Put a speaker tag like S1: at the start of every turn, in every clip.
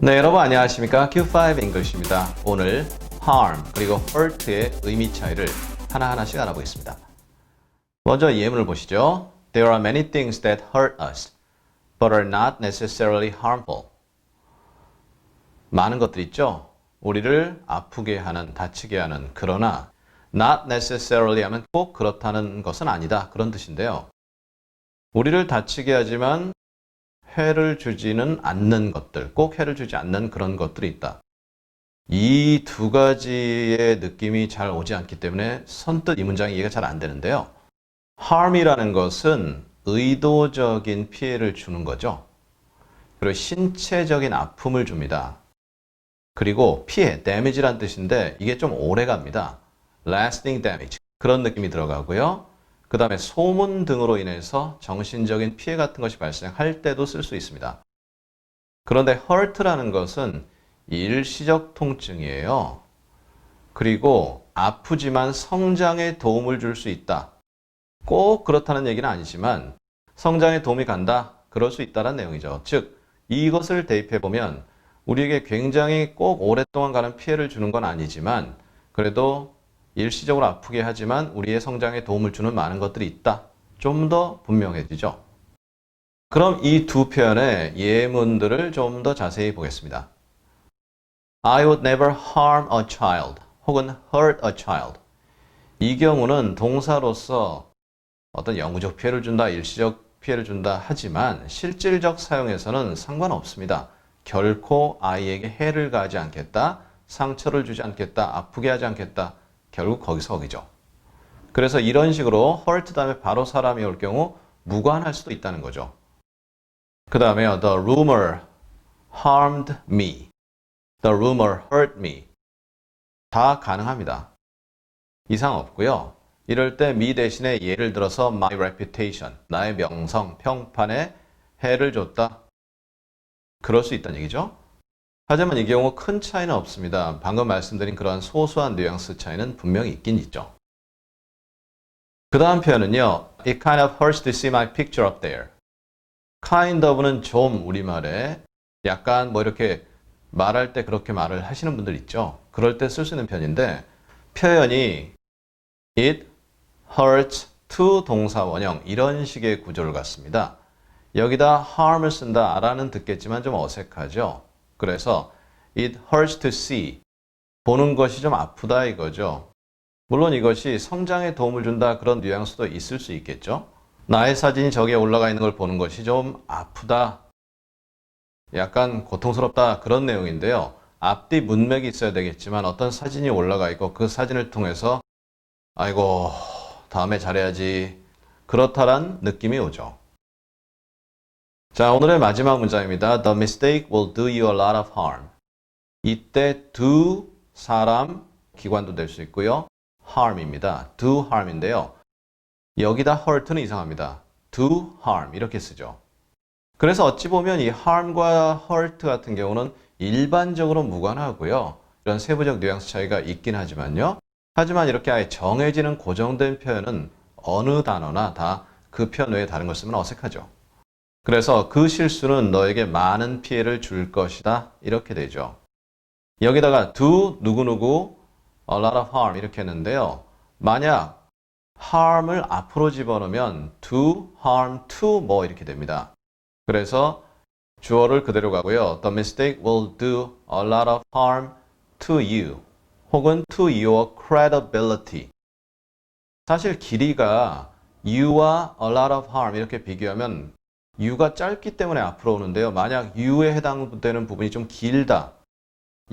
S1: 네, 여러분 안녕하십니까? Q5 English입니다. 오늘 harm 그리고 hurt의 의미 차이를 하나하나씩 알아보겠습니다. 먼저 예문을 보시죠. There are many things that hurt us, but are not necessarily harmful. 많은 것들 있죠? 우리를 아프게 하는, 다치게 하는, 그러나 not necessarily 하면 꼭 그렇다는 것은 아니다. 그런 뜻인데요. 우리를 다치게 하지만 해를 주지는 않는 것들, 꼭 해를 주지 않는 그런 것들이 있다. 이 두 가지의 느낌이 잘 오지 않기 때문에 선뜻 이 문장이 이해가 잘 안 되는데요. harm이라는 것은 의도적인 피해를 주는 거죠. 그리고 신체적인 아픔을 줍니다. 그리고 피해, damage란 뜻인데 이게 좀 오래 갑니다. lasting damage. 그런 느낌이 들어가고요. 그 다음에 소문 등으로 인해서 정신적인 피해 같은 것이 발생할 때도 쓸 수 있습니다. 그런데 hurt라는 것은 일시적 통증이에요. 그리고 아프지만 성장에 도움을 줄 수 있다. 꼭 그렇다는 얘기는 아니지만 성장에 도움이 간다. 그럴 수 있다는 내용이죠. 즉, 이것을 대입해 보면 우리에게 굉장히 꼭 오랫동안 가는 피해를 주는 건 아니지만 그래도 일시적으로 아프게 하지만 우리의 성장에 도움을 주는 많은 것들이 있다. 좀 더 분명해지죠. 그럼 이 두 표현의 예문들을 좀 더 자세히 보겠습니다. I would never harm a child 혹은 hurt a child. 이 경우는 동사로서 어떤 영구적 피해를 준다, 일시적 피해를 준다 하지만 실질적 사용에서는 상관없습니다. 결코 아이에게 해를 가하지 않겠다, 상처를 주지 않겠다, 아프게 하지 않겠다. 결국 거기서 거기죠. 그래서 이런 식으로 hurt 다음에 바로 사람이 올 경우 무관할 수도 있다는 거죠. 그 다음에 the rumor harmed me. The rumor hurt me. 다 가능합니다. 이상 없고요. 이럴 때 me 대신에 예를 들어서 my reputation, 나의 명성, 평판에 해를 줬다. 그럴 수 있다는 얘기죠. 하지만 이 경우 큰 차이는 없습니다. 방금 말씀드린 그러한 소소한 뉘앙스 차이는 분명히 있긴 있죠. 그 다음 표현은요. It kind of hurts to see my picture up there. kind of는 좀 우리말에 약간 뭐 이렇게 말할 때 그렇게 말을 하시는 분들 있죠. 그럴 때 쓸 수 있는 표현인데 표현이 it hurts to 동사 원형 이런 식의 구조를 갖습니다. 여기다 harm을 쓴다 알아는 듣겠지만 좀 어색하죠. 그래서 it hurts to see 보는 것이 좀 아프다 이거죠. 물론 이것이 성장에 도움을 준다 그런 뉘앙스도 있을 수 있겠죠. 나의 사진이 저기에 올라가 있는 걸 보는 것이 좀 아프다. 약간 고통스럽다 그런 내용인데요. 앞뒤 문맥이 있어야 되겠지만 어떤 사진이 올라가 있고 그 사진을 통해서 아이고 다음에 잘해야지 그렇다란 느낌이 오죠. 자, 오늘의 마지막 문장입니다. The mistake will do you a lot of harm. 이때 do 사람 기관도 될 수 있고요. harm입니다. do harm인데요. 여기다 hurt는 이상합니다. do harm 이렇게 쓰죠. 그래서 어찌 보면 이 harm과 hurt 같은 경우는 일반적으로 무관하고요. 이런 세부적 뉘앙스 차이가 있긴 하지만요. 하지만 이렇게 아예 정해지는 고정된 표현은 어느 단어나 다 그 표현 외에 다른 걸 쓰면 어색하죠. 그래서 그 실수는 너에게 많은 피해를 줄 것이다. 이렇게 되죠. 여기다가 do 누구누구 a lot of harm 이렇게 했는데요. 만약 harm을 앞으로 집어넣으면 do harm to 뭐 이렇게 됩니다. 그래서 주어를 그대로 가고요. The mistake will do a lot of harm to you 혹은 to your credibility. 사실 길이가 you와 a lot of harm 이렇게 비교하면 you가 짧기 때문에 앞으로 오는데요. 만약 you에 해당되는 부분이 좀 길다.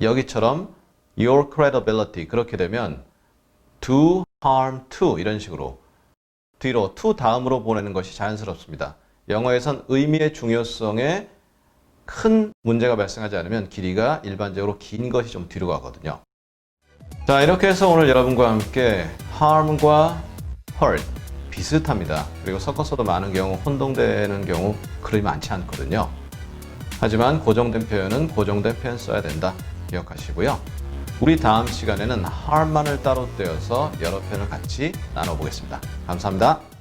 S1: 여기처럼 your credibility 그렇게 되면 do harm to 이런 식으로 뒤로 to 다음으로 보내는 것이 자연스럽습니다. 영어에선 의미의 중요성에 큰 문제가 발생하지 않으면 길이가 일반적으로 긴 것이 좀 뒤로 가거든요. 자, 이렇게 해서 오늘 여러분과 함께 harm과 hurt 비슷합니다. 그리고 섞어서도 많은 경우 혼동되는 경우 그리 많지 않거든요. 하지만 고정된 표현은 고정된 표현 써야 된다. 기억하시고요. 우리 다음 시간에는 harm만을 따로 떼어서 여러 표현을 같이 나눠보겠습니다. 감사합니다.